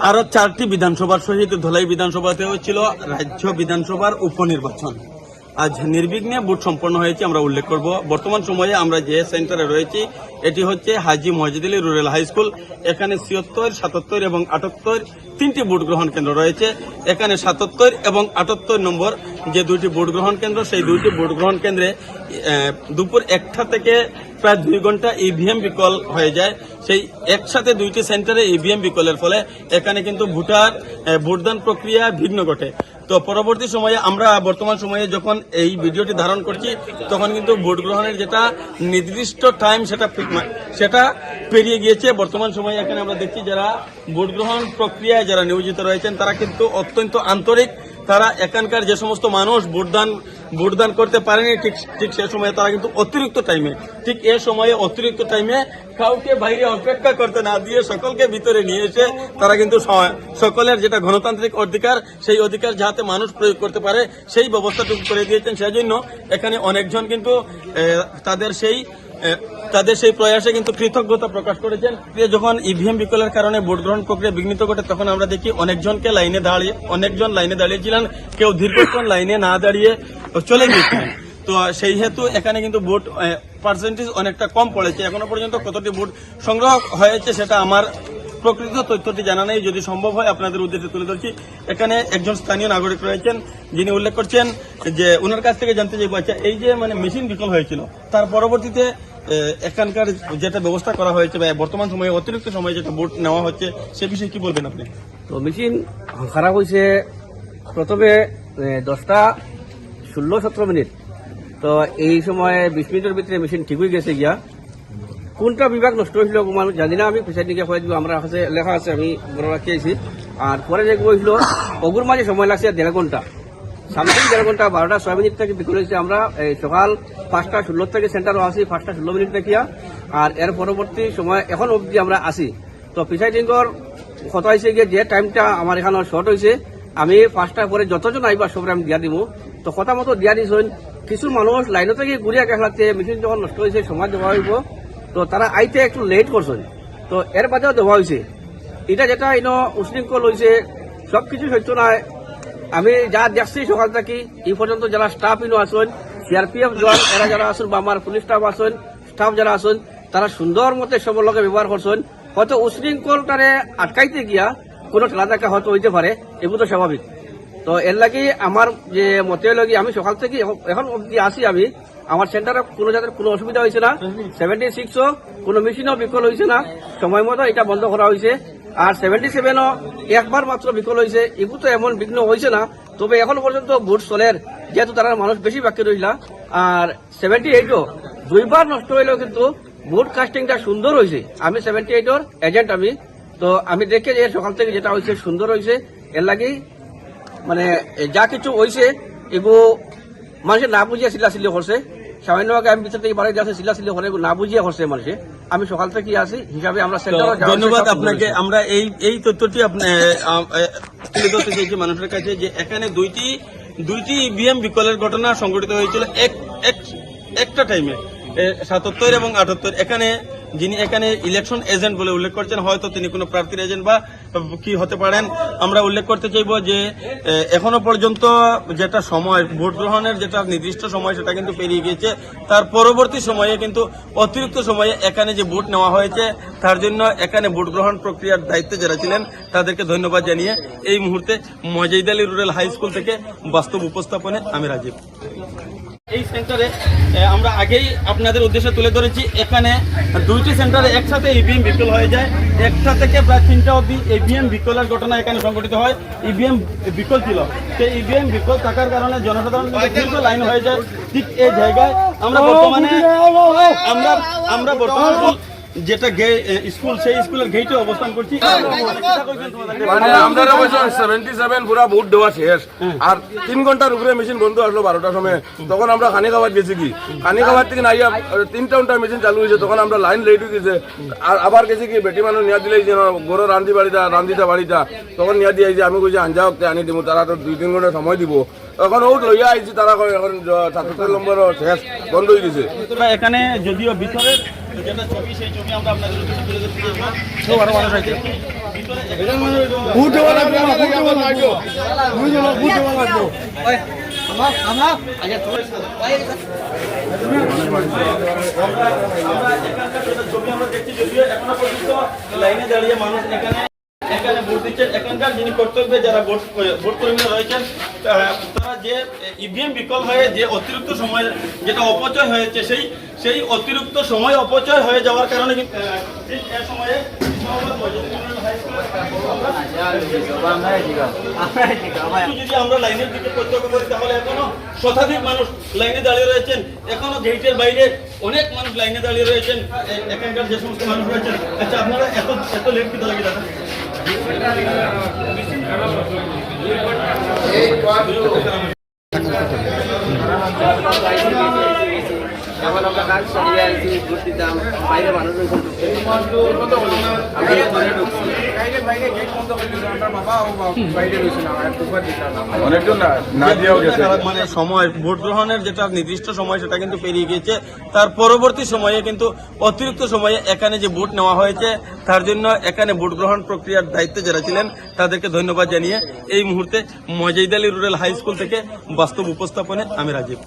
আরও চারটি বিধানসভার সহিত ধলাই বিধানসভাতে ছিল রাজ্য বিধানসভার উপনির্বাচন। আজ নির্বিঘ্নে ভোট সম্পন্ন হয়েছে আমরা উল্লেখ করব। বর্তমান সময়ে আমরা যে সেন্টারে রয়েছি, এটি হচ্ছে হাজি মসজিদুলি রুরাল হাই স্কুল। এখানে ছিয়ত্তর, সাতাত্তর এবং আটাত্তর তিনটি ভোট গ্রহণ কেন্দ্র রয়েছে। এখানে সাতাত্তর এবং আটাত্তর নম্বর যে দুইটি ভোট গ্রহণ কেন্দ্র, সেই দুইটি ভোট গ্রহণ কেন্দ্রে দুপুর একটা থেকে প্রায় দুই ঘণ্টা ইভিএম বিকল হয়ে যায়। সেই একসাথে দুইটি সেন্টারে ইভিএম বিকলের ফলে এখানে কিন্তু ভোটার ভোটদান প্রক্রিয়া ভিন্ন ঘটে। তো পরবর্তী সময়ে আমরা বর্তমান সময়ে যখন এই ভিডিওটি ধারণ করছি, তখন কিন্তু ভোট গ্রহণের যেটা নির্দিষ্ট টাইম সেটা সেটা পেরিয়ে গিয়েছে। বর্তমান সময়ে এখানে আমরা দেখছি যারা ভোট গ্রহণ প্রক্রিয়ায় যারা নিয়োজিত রয়েছেন, তারা কিন্তু অত্যন্ত আন্তরিক তারা এখানকার যে সমস্ত মানুষ ভোটদান ভোটদান করতে পারেনি, ঠিক ঠিক সে সময়ে তারা কিন্তু অতিরিক্ত টাইমে ঠিক এ সময়ে অতিরিক্ত টাইমে কাউকে বাইরে অপেক্ষা করতে না দিয়ে সকলকে ভিতরে নিয়ে এসে তারা কিন্তু সকলের যেটা গণতান্ত্রিক অধিকার, সেই অধিকার যাতে মানুষ প্রয়োগ করতে পারে, সেই ব্যবস্থাটুকু করে দিয়েছেন। সেজন্য এখানে অনেকজন কিন্তু তাদের সেই তাদের সেই প্রয়াসে কিন্তু কৃতজ্ঞতা প্রকাশ করেছেন। যখন ইভিএম বিকলের কারণে ভোট গ্রহণ প্রক্রিয়া বিঘ্নিত ঘটে, তখন আমরা দেখি অনেকজনকে লাইনে দাঁড়িয়ে, অনেকজন লাইনে দাঁড়িয়েছিলেন। কেউ দীর্ঘক্ষণ লাইনে না দাঁড়িয়ে চলে গিয়েছিলেন। তো সেই হেতু এখানে কিন্তু ভোট পার্সেন্টেজ অনেকটা কম পড়েছে। এখনও পর্যন্ত কতটি ভোট সংগ্রহ হয়েছে সেটা আমার প্রকৃত তথ্যটি জানা নেই। যদি সম্ভব হয়, আপনাদের উদ্দেশ্যে তুলে ধরছি। এখানে একজন স্থানীয় নাগরিক রয়েছেন, যিনি উল্লেখ করছেন যে ওনার কাছ থেকে জানতে চাইব আচ্ছা এই যে মানে মেশিন বিকল হয়েছিল, তার পরবর্তীতে এখানকার যেটা ব্যবস্থা করা হয়েছে বা বর্তমান সময়ে অতিরিক্ত সময়ে যেটা ভোট নেওয়া হচ্ছে, সে বিষয়ে কি বলবেন আপনি? তো মেশিন খারাপ হয়েছে প্রথমে দশটা ষোলো সতেরো মিনিট। তো এই সময় বিশ মিনিটের ভিতরে মেশিন ঠিক হয়ে গেছে গিয়া। কোনটা বিভাগ নষ্ট হয়েছিল মানুষ জানি না, আমি পয়সা দিকে হয়ে দিব, আমরা লেখা আছে, আমি বড় রাখি আছি আর পরে যে হয়েছিল অগুর মাঝে সময় লাগছে দেড় ঘণ্টা সামথিং দেড় ঘণ্টা বারোটা ছয় মিনিট থেকে বিকেল হয়েছে, আমরা এই সকাল পাঁচটা ষোলো থেকে সেন্টারও আসি, পাঁচটা ষোলো মিনিট দেখিয়া আর এর পরবর্তী সময় এখন অবধি আমরা আসি। তো প্রিসাইডিংর কথা হয়েছে গিয়ে যে টাইমটা আমার এখানে শর্ট হয়েছে, আমি পাঁচটা পরে যতজন আইবা সবরে আমি দিয়া দিব তো কথা মতো দিয়া দিছেন কিছু মানুষ লাইন থেকে ঘুরিয়া গেলাতে মেশিন যখন নষ্ট হয়েছে, সময় দেওয়া হইব। তো তারা আইতে একটু লেট করছেন তো এর বাদেও দেওয়া হয়েছে এটা যেটা ইনো উশৃঙ্খল হয়েছে সবকিছু সত্য নয়। আমি যা দেখছি সকাল থেকে এই পর্যন্ত যারা স্টাফ ইনো আসেন সিআরপিএফ জওয়ান এরা যারা আসেন বা আমার পুলিশ স্টাফ আসেন স্টাফ যারা আসেন তারা সুন্দর মতে সবার লগে ব্যবহার করছেন। হয়তো উশৃঙ্খলটারে আটকাইতে গিয়া কোনো ঠেলা দেখা হয়তো হইতে পারে এগুলো তো স্বাভাবিক। তো এর লাগি আমার যে মতে লাগি আমি সকাল থেকে এখন- এখন অবধি আসি আমি। আমার সেন্টারে কোনো যাদের কোনো অসুবিধা হয়েছে না। সেভেন্টি সিক্সও কোনো মেশিনও বিকল হয়েছে না। সময় মতো এটা বন্ধ করা হয়েছে আর সেভেন্টি সেভেনও একবার মাত্র বিকল হয়েছে এগুলো তো এমন বিঘ্ন হয়েছে না, তবে এখন পর্যন্ত ভোট চলের, যেহেতু তারা মানুষ বেশি বাকি রইলা। আর সেভেন্টি এইটও দুইবার নষ্ট হইলেও কিন্তু ভোট কাস্টিংটা সুন্দর হয়েছে আমি সেভেন্টি এইটর এজেন্ট আমি। তো আমি দেখে যে সকাল থেকে যেটা হয়েছে সুন্দর হয়েছে এর লাগেই মানে যা কিছু হয়েছে এগুলো মানুষে না বুঝিয়ে সিলাসিলি করছে। সামান্য আগে আমি ভিতর থেকে বাড়ি যাচ্ছে সিলা সিলে হলে না বুঝিয়ে হচ্ছে মানুষে। আমি সকাল থেকে আসি হিসাবে আমরা ধন্যবাদ আপনাকে। আমরা এই এই তথ্যটি তুলে ধরতে চাইছি মানুষের কাছে যে এখানে দুইটি দুইটি ইভিএম বিকলের ঘটনা সংঘটিত হয়েছিল এক এক- একটা টাইমে সাতাত্তর এবং আটাত্তর। এখানে যিনি এখানে ইলেকশন এজেন্ট বলে উল্লেখ করছেন, হয়তো তিনি কোনো প্রার্থীর এজেন্ট বা কি হতে পারেন। আমরা উল্লেখ করতে চাইব যে এখনও পর্যন্ত যেটা সময়, ভোট গ্রহণের যেটা নির্দিষ্ট সময়, সেটা কিন্তু পেরিয়ে গিয়েছে। তার পরবর্তী সময়ে কিন্তু অতিরিক্ত সময়ে এখানে যে ভোট নেওয়া হয়েছে, তার জন্য এখানে ভোট গ্রহণ প্রক্রিয়ার দায়িত্বে যারা ছিলেন, তাদেরকে ধন্যবাদ জানিয়ে এই মুহূর্তে মজাইদ আলী রুরাল হাই স্কুল থেকে বাস্তব উপস্থাপনে আমি রাজীব। এই সেন্টারে আমরা আগেই আপনাদের উদ্দেশ্যে তুলে ধরেছি, এখানে দুইটি সেন্টারে একসাথে ইভিএম বিকল হয়ে যায়। একটা থেকে প্রায় তিনটা অবধি ইভিএম বিকলের ঘটনা এখানে সংঘটিত হয়। ইভিএম বিকল ছিল। সেই ইভিএম বিকল থাকার কারণে জনসাধারণ দীর্ঘ লাইন হয়ে যায়। ঠিক এই জায়গায় আমরা বর্তমানে আমরা আমরা বর্তমানে যেটা স্কুল সেই স্কুলের গেটে অবস্থান করছি। মানে আমাদের অবশ্য সেভেন্টি সেভেন পুরা বুট দেওয়া শেষ। আর তিন ঘণ্টার উপরে মেশিন বন্ধ আসলো বারোটার সময়। তখন আমরা খানি খাবার গেছি কি? খানি খাবার থেকে নাইয়া তিনটা ঘণ্টা মেশিন চালু হয়েছে। তখন আমরা লাইন লেট হয়ে গেছে। আর আবার গেছি কি? বেটি মানুষ নিয়া দিলে যে গরো রান্ধি বাড়িটা রান্ধিটা বাড়িটা। তখন নিয়া দিয়ে যে আমি কইছি আঞ্জা আনি দিব তারা তো দুই তিন ঘণ্টা সময় দিব। এখন ও লইয়া আইছি তারা কয় এখন ছাত্রদের নম্বর শেষ বন্ধ হয়ে গেছে। এখানে যদিও ভিতরে যেটা ছবি সেই ছবি আমরা আপনাদের উদ্দেশ্যে তুলে ধরতে চাইব। আরও মানুষ আছে ভিতরে ছবি আমরা দেখছি যদিও এখনও পর্যন্ত লাইনে দাঁড়িয়ে মানুষ এখানে এখানে ভোট দিচ্ছেন। এখানকার যিনি কর্তব্যে যারা ভোট ভোট কর্মীরা রয়েছেন যে ইভিএম বিকল হয়ে যে অতিরিক্ত সময় যেটা অপচয় হয়েছে সেই সেই অতিরিক্ত সময় অপচয় হয়ে যাওয়ার কারণে কিন্তু, ঠিক এ সময়ে যদি আমরা লাইনের দিকে প্রত্যক্ষ করি তাহলে এখনও শতাধিক মানুষ লাইনে দাঁড়িয়ে রয়েছেন। এখনও গেটের বাইরে অনেক মানুষ লাইনে দাঁড়িয়ে রয়েছেন। এখানকার যে সমস্ত মানুষ রয়েছেন। আচ্ছা আপনারা এত এত লেট কি লাগে দাদা এখন আমরা কাজ সরিয়ে আছি ভোট দিতাম বাইরে মানুষ আমরা ঘরে ঢুকছি অনেকজন না দিয়েও গেছে মানে সময় ভোট গ্রহণের যেটা নির্দিষ্ট সময় সেটা কিন্তু পেরিয়ে গিয়েছে। তার পরবর্তী সময়ে কিন্তু অতিরিক্ত সময়ে এখানে যে ভোট নেওয়া হয়েছে তার জন্য এখানে ভোট গ্রহণ প্রক্রিয়ার দায়িত্বে যারা ছিলেন তাদেরকে ধন্যবাদ জানিয়ে এই মুহূর্তে মজাইদ আলী রুরাল হাই স্কুল থেকে বাস্তব উপস্থাপনে আমি রাজীব।